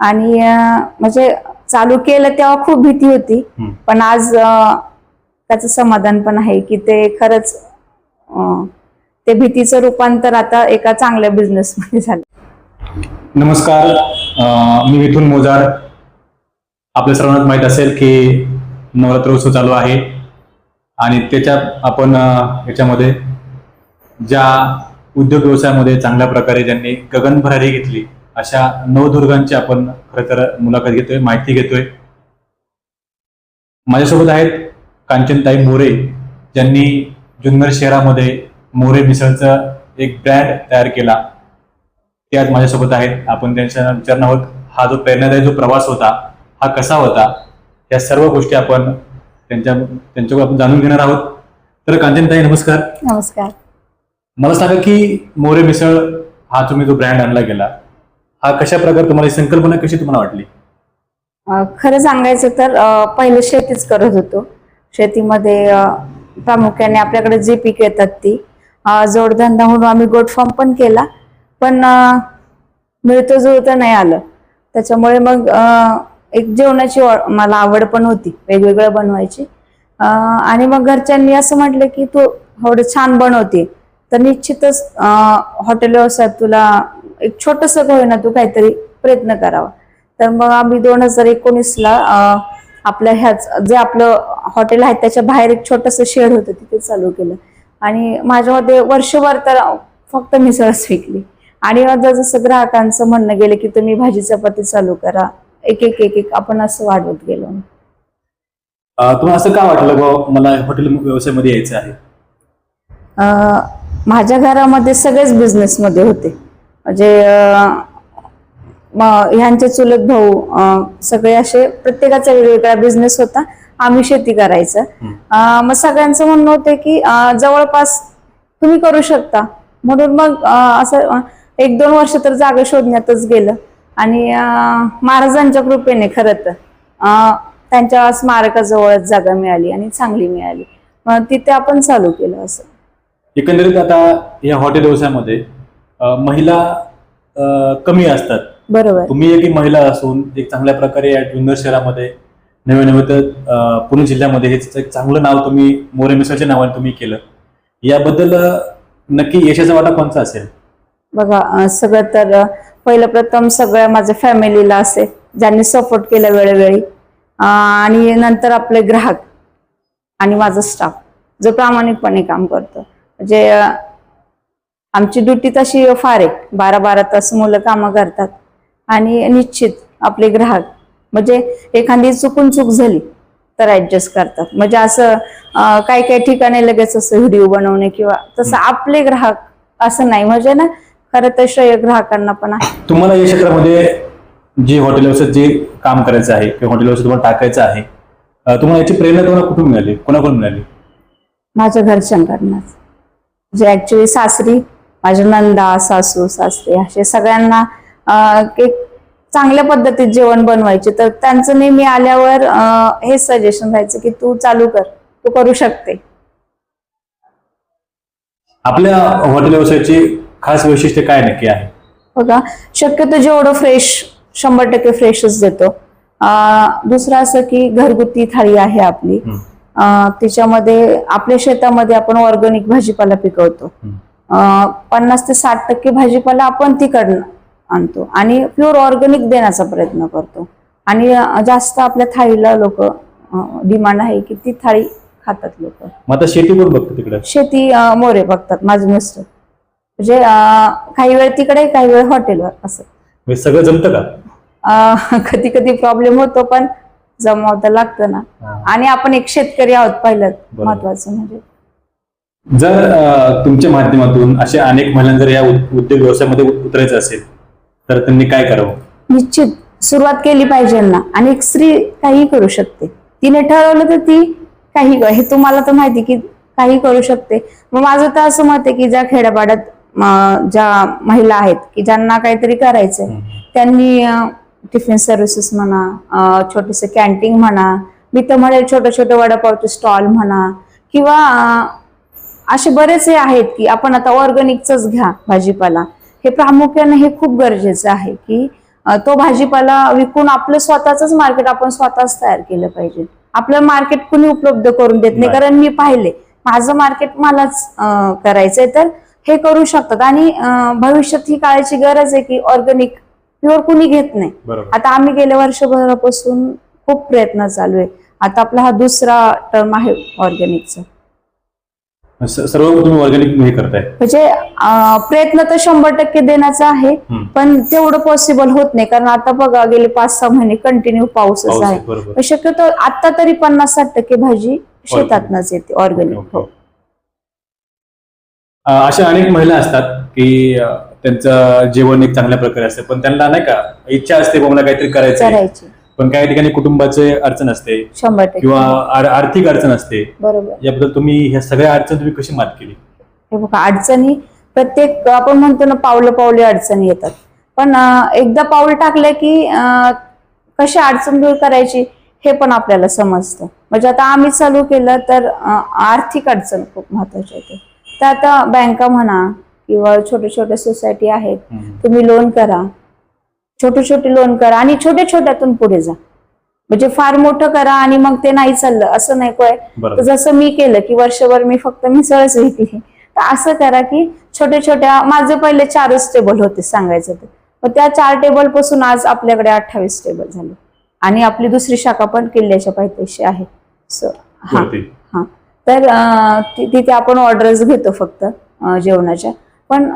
आणि म्हणजे चालू केलं तेव्हा खूप भीती होती. पण आज त्याचं समाधान पण आहे की ते खरंच ते भीतीचं रूपांतर आता एका चांगल्या बिझनेस मध्ये झालं. नमस्कार. मी मिथुन मोजार. आपल्या सर्वांना माहीत असेल की नवरात्र उत्सव चालू आहे. आणि त्याच्या आपण याच्यामध्ये ज्या उद्योग व्यवसायामध्ये चांगल्या प्रकारे ज्यांनी गगनभरारी घेतली अशा नवदुर्गांची आपण खरं तर मुलाखत घेतोय माहिती घेतोय. माझ्यासोबत आहेत कांचनताई मोरे ज्यांनी जुन्नर शहरामध्ये मोरे मिसळचं एक ब्रँड तयार केला. ते आज माझ्यासोबत आहेत. आपण त्यांच्या विचारणार आहोत हा जो प्रेरणादायी जो प्रवास होता हा कसा होता? या सर्व गोष्टी आपण त्यांच्या त्यांच्याकडून आपण जाणून घेणार आहोत. तर कांचनताई नमस्कार. नमस्कार. मला सांगा की मोरे मिसळ हा तुम्ही जो ब्रँड आणला गेला हा कशा प्रकारे तुम्हाला ही संकल्पना कशी तुम्हाला वाटली? अं, खरं सांगायचं तर अं, पहिले शेतीच करत होतो. शेतीमध्ये अं, प्रामुख्याने आपल्याकडे जी पीक येतात ती अं, जोडधंदा म्हणून आम्ही गोट फॉर्म पण केला. पण अं, मिळतं जुळतं नाही आलं. त्याच्यामुळे मग अं, एक जेवणाची मला आवड पण होती वेगवेगळं बनवायची. अं, आणि मग घरच्यांनी असं म्हटलं की तू एवढं छान बनवते. तर निश्चितच हॉटेल व्यवसायात तुला एक छोटस होईना तू काहीतरी प्रयत्न करावा. तर मग आम्ही दोन हजार एकोणीसला आपल्या ह्याच जे आपलं हॉटेल आहे त्याच्या बाहेर एक छोटस शेड होतं तिथे चालू केलं. आणि माझ्यामध्ये वर्षभर तर फक्त मिसळच विकली आणि जसं ग्राहकांचं म्हणणं गेलं की तुम्ही भाजी चपाती चालू करा एक एक एक एक आपण असं वाढवत गेलो. तुम्हाला असं का वाटलं मला हॉटेल व्यवसायामध्ये यायचं आहे? माझ्या घरामध्ये सगळेच बिझनेसमध्ये होते. म्हणजे ह्यांचे चुलत भाऊ सगळे असे प्रत्येकाचा वेगवेगळा बिझनेस होता. आम्ही शेती करायचं. मग सगळ्यांचं म्हणणं होतं की जवळपास तुम्ही करू शकता. म्हणून मग असं एक दोन वर्ष तर जागा शोधण्यातच गेलं. आणि महाराजांच्या कृपेने खरं तर त्यांच्या स्मारकाजवळच जागा मिळाली आणि चांगली मिळाली. मग तिथे आपण चालू केलं असं. एकंदरीत आता या हॉटेल व्यवसायामध्ये महिला कमी असतात. बरोबर. तुम्ही एक महिला असून एक चांगल्या प्रकारे या जुन्नर शहरामध्ये नवे नवे तर पुणे जिल्ह्यामध्ये हे एक चांगलं नाव तुम्ही मोरे मिसळच्या नावाने तुम्ही केलं. याबद्दल नक्की यशाचा वाटा कोणता असेल? बघा सगळं तर पहिलं प्रथम सगळ्या माझ्या फॅमिलीला असे ज्यांनी सपोर्ट केला वेळोवेळी. आणि नंतर आपले ग्राहक आणि माझा स्टाफ जो प्रामाणिकपणे काम करतो. म्हणजे आमची ड्युटी तशी फार आहे बारा बारा तास मुलं कामं करतात. आणि निश्चित आपले ग्राहक. म्हणजे एखादी चुकून चूक झाली तर ऍडजस्ट करतात. म्हणजे असं काही काही ठिकाणी लगेच असं व्हिडिओ बनवणे किंवा तसं आपले ग्राहक असं नाही. म्हणजे ना खरं तर श्रेय ग्राहकांना पण आहे. तुम्हाला या क्षेत्रामध्ये जे हॉटेल व्यवसायात जे काम करायचं आहे किंवा हॉटेल व्यवसाय तुम्हाला टाकायचं आहे तुम्हाला याची प्रेरणा तुम्हाला कुठून मिळाली? कोणाकडून मिळाली? माझ्या घरच्यांकडनंच जे ऍक्च्युली सासरी माझ्या नंदा सासू सासरे असे सगळ्यांना एक चांगल्या पद्धतीत जेवण बनवायचे. तर त्यांचं नेहमी आल्यावर हेच सजेशन राहायचं की तू चालू कर तू करू शकते. आपल्या हॉटेल व्यवसायाची खास वैशिष्ट्य काय नक्की आहे? बघा शक्यतो जेवढं फ्रेश शंभर टक्के फ्रेशच देतो. दुसरं असं की घरगुती थाळी आहे आपली. त्याच्यामध्ये आपल्या शेतामध्ये आपण ऑर्गॅनिक भाजीपाला पिकवतो. पन्नास ते साठ टक्के भाजीपाला आपण तिकडनं आणतो आणि प्युअर ऑर्गॅनिक देण्याचा प्रयत्न करतो. आणि जास्त आपल्या थाळीला लोक डिमांड आहे की ती थाळी खातात लोक. मग आता शेती कोण बघतो तिकडे? शेती अं, मोरे बघतात माझे मिस्टर. म्हणजे अं, काही वेळ तिकडे काही वेळ हॉटेलवर असं. म्हणजे सगळं जमतं का? कधी कधी प्रॉब्लेम होतो पण जमावता लागतं ना. आणि आपण एक शेतकरी आहोत पहिलं बरोबर. महत्वाचं म्हणजे. जर तुमच्या माध्यमातून असे अनेक महिलांना जर या उद- उद्योग व्यवसायामध्ये उत- उतरायचं असेल तर त्यांनी काय करावं? निश्चित. सुरुवात केली पाहिजे ना आणि एक स्त्री काही करू शकते. तिने ठरवलं तर ती काही हे तुम्हाला तर माहिती की काही करू शकते. मग माझं तर असं मत आहे की ज्या खेड्यापाड्यात ज्या महिला आहेत की ज्यांना काहीतरी करायचंय त्यांनी टिफिन सर्व्हिसेस म्हणा छोटेसे कॅन्टीन म्हणा मी तर म्हणेल छोटे छोटे वडापावचे स्टॉल म्हणा किंवा असे बरेचसे आहेत की आपण आता ऑर्गॅनिकच घ्या भाजीपाला. हे प्रामुख्याने हे खूप गरजेचं आहे की तो भाजीपाला विकून आपलं स्वतःच मार्केट आपण स्वतःच तयार केलं पाहिजे. आपलं मार्केट कुणी उपलब्ध करून देत नाही. कारण मी पाहिले माझं मार्केट मलाच करायचंय. तर हे करू शकतात. आणि भविष्यात ही काळाची गरज आहे की ऑर्गॅनिक प्युअर कुणी घेत नाही. आता आम्ही गेल्या वर्षभरापासून खूप प्रयत्न चालू आहे. आता आपला हा दुसरा टर्म आहे ऑर्गॅनिकचा सर्व तुम्ही ऑर्गॅनिक हे करताय. म्हणजे प्रयत्न तर शंभर टक्के देण्याचा आहे. पण तेवढं पॉसिबल होत नाही कारण आता बघा गेले पाच सहा महिने कंटिन्यू पाऊसच पाऊस आहे शक्यतो आता तरी पन्नास साठ टक्के भाजी शेतातनच येते ऑर्गॅनिक हो अशा अनेक महिला असतात की त्यांचं जेवण एक चांगल्या प्रकारे असते पण त्यांना नाही का इच्छा असते काहीतरी. करायची. पण काही ठिकाणी कुटुंबाचे अडचण असते शंभर टक्के. किंवा आर- आर्थिक अडचण असते. बरोबर. याबद्दल तुम्ही ह्या सगळ्या अडचण तुम्ही कशी मात केली? हे बघा अडचणी प्रत्येक आपण म्हणतो ना पावलं पावले अडचणी येतात. पण अं, एकदा पाऊल टाकलं की अं, कशी अडचण दूर करायची हे पण आपल्याला समजतं. म्हणजे आता आम्ही चालू केलं तर अं, आर्थिक अडचण खूप महत्वाची येते तर आता बँका म्हणा किंवा छोटे छोटे सोसायटी आहेत तुम्ही लोन करा. छोटे छोटे लोन करा आणि छोट्या छोट्यातून पुढे जा. म्हणजे फार मोठं करा आणि मग ते नाही चाललं असं नाही काय जसं मी केलं की वर्षभर मी फक्त मिसळच विकली तर असं करा की छोट्या छोट्या माझे पहिले चारच टेबल होते सांगायचं तर. मग त्या चार टेबलपासून आज आपल्याकडे अठ्ठावीस टेबल झाले. आणि आपली दुसरी शाखा पण किल्ल्याच्या पायथ्याशी आहे. सो हा. हा. तर तिथे आपण ऑर्डर्स घेतो फक्त जेवणाच्या. पण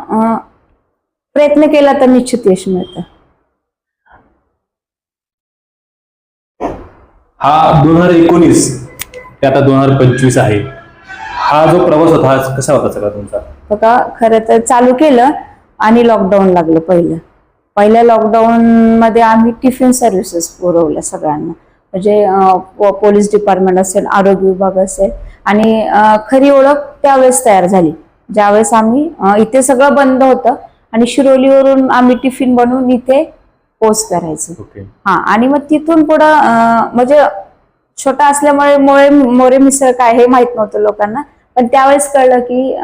प्रयत्न केला तर निश्चित यश मिळतं. हा दोन हजार एकोणीस ते आता दोन हजार पंचवीस आहे. हा जो प्रवास होता हा कसा होता सगळा तुमचा? बघा खरं तर चालू केलं आणि लॉकडाऊन लागलं पहिलं. पहिल्या लॉकडाऊन मध्ये आम्ही टिफिन सर्व्हिसेस पुरवल्या सगळ्यांना. म्हणजे अं, पोलीस डिपार्टमेंट असेल आरोग्य विभाग असेल आणि अं, खरी ओळख त्यावेळेस तयार झाली. ज्यावेळेस आम्ही अं, इथे सगळं बंद होतं आणि शिरोलीवरून आम्ही टिफिन बनवून इथे पोस्ट करायचं. हा आणि मग तिथून पुढं म्हणजे छोटा असल्यामुळे मोळे मोरे मिसळ काय हे माहीत नव्हतं लोकांना. पण त्यावेळेस कळलं की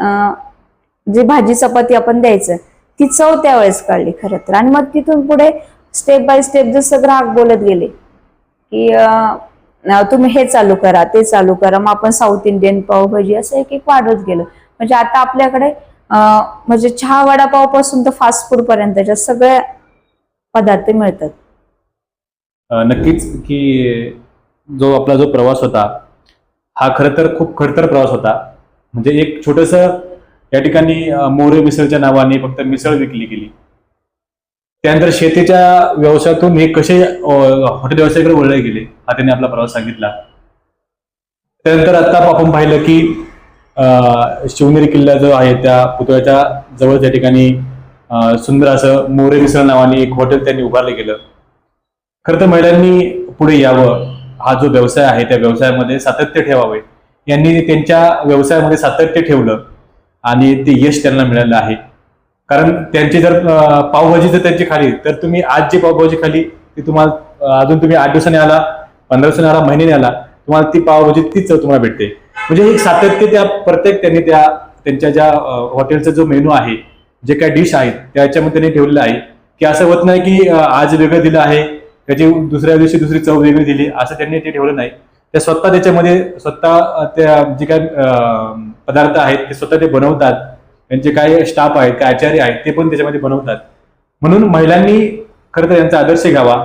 जी भाजी चपाती आपण द्यायचं ती चव त्यावेळेस कळली खरं तर. आणि मग तिथून पुढे स्टेप बाय स्टेप जसं ग्राहक बोलत गेले की तुम्ही हे चालू करा ते चालू करा मग आपण साऊथ इंडियन पावभाजी असं एक एक वाढत गेलं. म्हणजे आता आपल्याकडे म्हणजे चहा वडापावपासून तर फास्ट फूड पर्यंतच्या सगळ्या पदार्थ मिळतात. नक्कीच की जो आपला जो प्रवास होता हा खर तर खूप खडतर प्रवास होता. म्हणजे एक छोटस या ठिकाणी मोरे मिसळच्या नावाने फक्त मिसळ विकली गेली. त्यानंतर शेतीच्या व्यवसायातून हे कसे हॉटेल व्यवसायाकडे वळले गेले हा त्यांनी आपला प्रवास सांगितला. त्यानंतर आता आपण पाहिलं की शिवनेरी किल्ला जो आहे त्या पुतळ्याच्या जवळ त्या ठिकाणी सुंदर असं मोरे मिसळ नावाने एक हॉटेल त्यांनी उभारलं गेलं. खरं तर महिलांनी पुढे यावं. हा जो व्यवसाय आहे त्या व्यवसायामध्ये सातत्य ठेवावे. यांनी त्यांच्या व्यवसायामध्ये सातत्य ठेवलं आणि ते यश त्यांना मिळालं आहे. कारण त्यांची जर पावभाजी जर त्यांची खाली तर तुम्ही आज जी पावभाजी खाली ती तुम्हाला अजून तुम्ही आठ दिवसाने आला पंधरा दिवसाने आला महिन्याने आला तुम्हाला ती पावभाजी तीच तुम्हाला भेटते. म्हणजे एक सातत्य त्या प्रत्येक त्यांनी त्या त्यांच्या ज्या हॉटेलचा जो मेनू आहे जे काही डिश आहेत त्याच्यामध्ये त्यांनी ठेवलेलं आहे. की असं होत नाही की आज वेगळं दिलं आहे त्याची दुसऱ्या दिवशी दुसरी चव वेगळी दिली असं त्यांनी ते ठेवलं नाही. त्या स्वतः त्याच्यामध्ये स्वतः त्या जे काय पदार्थ आहेत ते स्वतः ते बनवतात. त्यांचे काय स्टाफ आहेत काय आचार्य आहेत ते पण त्याच्यामध्ये बनवतात. म्हणून महिलांनी खरं तर यांचा आदर्श घ्यावा.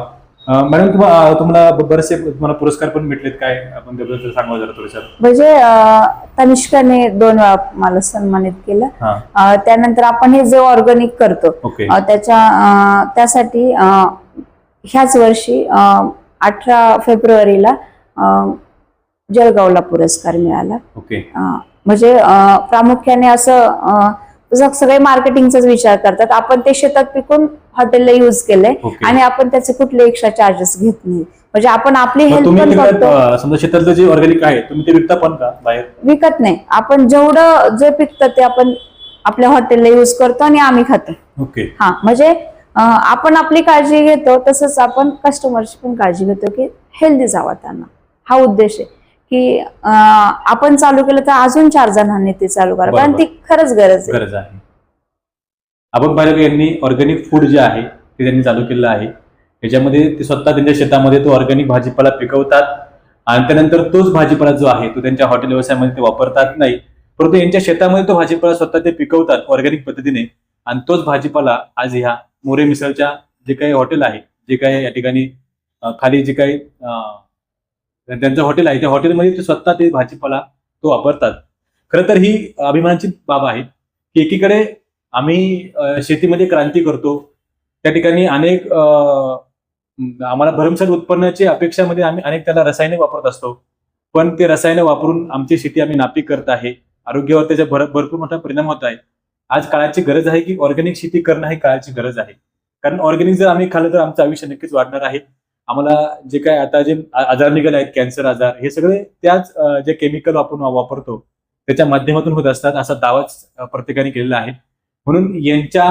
मॅडम तुम्हाला तुम्हाला बरेचसे तुम्हाला पुरस्कार पण भेटलेत काय? आपण त्याबद्दल सांगा जरा थोडक्यात. म्हणजे तनिष्काने दोन वेळा मला सन्मानित केलं. अं, त्यानंतर आपण हे जे ऑर्गॅनिक करतो ओके. अं, त्याच्या अं, त्यासाठी अं, ह्याच वर्षी अठरा फेब्रुवारीला अं, जळगावला पुरस्कार मिळाला. ओके. अं, म्हणजे अं, प्रामुख्याने असं अं, सगळे मार्केटिंगचाच विचार करतात. आपण ते शेतात पिकून हॉटेलला युज केलंय आणि आपण त्याचे कुठले एक्स्ट्रा चार्जेस घेत नाही. म्हणजे आपण आपली मग तुम्ही पण तिकडे करतो अं, समजा शेतातलं जे ऑर्गॅनिक आहे तुम्ही ते विकता पण का बाहेर? विकत नाही. आपण जेवढं जे पिकतं ते आपण आपल्या हॉटेलला युज करतो आणि आम्ही खातो. ओके. हा म्हणजे अं, आपण आपली काळजी घेतो तसंच आपण कस्टमरची पण काळजी घेतो की हेल्दी जावा त्यांना. हा उद्देश आहे. की आपण चालू केलं तर अजून चार जणांनी ते चालू करा. कारण ती खरंच गरज आहे. गरज आहे. आपण पाहिलं की यांनी ऑर्गॅनिक फूड जे आहे ते त्यांनी चालू केलेलं आहे. याच्यामध्ये ते स्वतः त्यांच्या शेतामध्ये तो ऑर्गॅनिक भाजीपाला पिकवतात. आणि त्यानंतर तोच भाजीपाला जो आहे तो त्यांच्या हॉटेल व्यवसायामध्ये ते वापरतात नाही. परंतु यांच्या शेतामध्ये तो भाजीपाला स्वतः ते पिकवतात ऑर्गॅनिक पद्धतीने. आणि तोच भाजीपाला आज ह्या मोरे मिसळच्या जे काही हॉटेल आहे जे काही या ठिकाणी खाली जे काही त्यांचं हॉटेल आहे. त्या हॉटेलमध्ये ते स्वतः ते भाजीपाला तो वापरतात. खरं तर ही अभिमानाची बाब आहे की एकीकडे आम्ही शेतीमध्ये क्रांती करतो. त्या ठिकाणी अनेक आम्हाला भरमसाठ उत्पन्नाची अपेक्षामध्ये आम्ही अनेक त्याला रसायने वापरत असतो. पण ते रसायने वापरून आमची शेती आम्ही नापीक करत आहे. आरोग्यावर त्याचा भर भरपूर मोठा परिणाम होत आहे. आज काळाची गरज आहे की ऑर्गॅनिक शेती करणं ही काळाची गरज आहे. कारण ऑर्गॅनिक जर आम्ही खाल्लं तर आमचं आयुष्य नक्कीच वाढणार आहे. आम्हाला जे काय आता जे आजार निघाले आहेत कॅन्सर आजार हे सगळे त्याच जे केमिकल आपण वापरतो त्याच्या माध्यमातून होत असतात असा दावाच प्रत्येकाने केलेला आहे. म्हणून यांच्या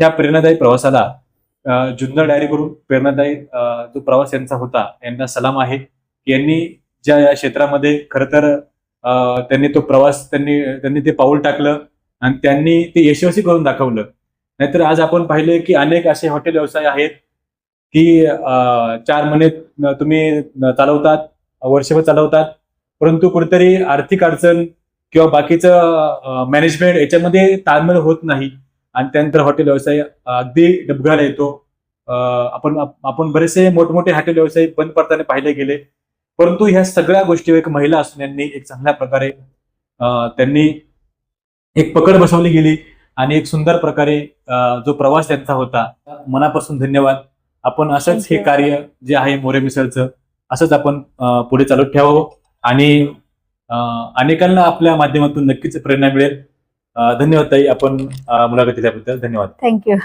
ह्या प्रेरणादायी प्रवासाला अं, जुन्नर डायरीवरून प्रेरणादायी जो प्रवास यांचा होता यांना सलाम आहे. यांनी ज्या या क्षेत्रामध्ये खरं तर त्यांनी तो प्रवास त्यांनी त्यांनी ते पाऊल टाकलं आणि त्यांनी ते यशस्वी करून दाखवलं. नाहीतर आज आपण पाहिले की अनेक असे हॉटेल व्यवसाय आहेत की चार महिने तुम्ही चालवतात वर्षभर चालवतात परंतु कुठेतरी आर्थिक अडचण किंवा बाकीचं मॅनेजमेंट याच्यामध्ये ताळमेळ होत नाही. आणि त्यानंतर हॉटेल व्यवसाय अगदी डबघाला येतो. आपण आपण बरेचसे मोठमोठे हॉटेल व्यवसाय बंद पडताना पाहिले गेले. परंतु ह्या सगळ्या गोष्टी एक महिला असून यांनी एक चांगल्या प्रकारे त्यांनी एक पकड बसवली गेली. आणि एक सुंदर प्रकारे जो प्रवास त्यांचा होता मनापासून धन्यवाद. आपण असंच हे. कार्य जे आहे मोरे मिसळचं असंच आपण पुढे चालू ठेवावं. आणि अनेकांना आपल्या माध्यमातून नक्कीच प्रेरणा मिळेल. धन्यवाद ताई. आपण मुलाखत दिल्याबद्दल धन्यवाद. थँक्यू